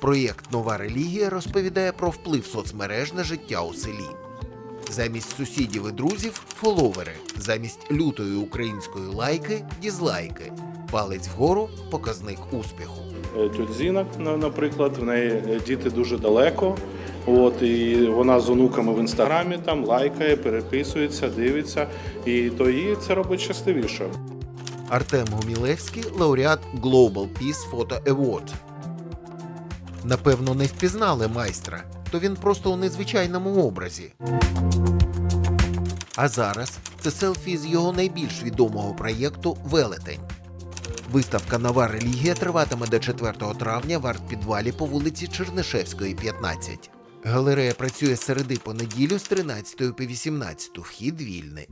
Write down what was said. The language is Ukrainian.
Проєкт Нова релігія розповідає про вплив соцмереж на життя у селі. Замість сусідів і друзів фоловери, замість лютої української лайки дізлайки. Палець вгору показник успіху. Е, Тьоть Зіна, на- наприклад, в неї е, діти дуже далеко. От і вона з онуками в інстаграмі там лайкає, переписується, дивиться, і то її це робить щасливішою. Артем Гумілевський лауреат Global Peace Photo Award. Напевно, не впізнали майстра, то він просто у незвичайному образі. А зараз це селфі з його найбільш відомого проєкту Велетень. Виставка Нова релігія триватиме до 4 травня в арт-підвалі по вулиці Чернишевської, 15. Галерея працює середи по неділю з 13 по 18. Вхід вільний.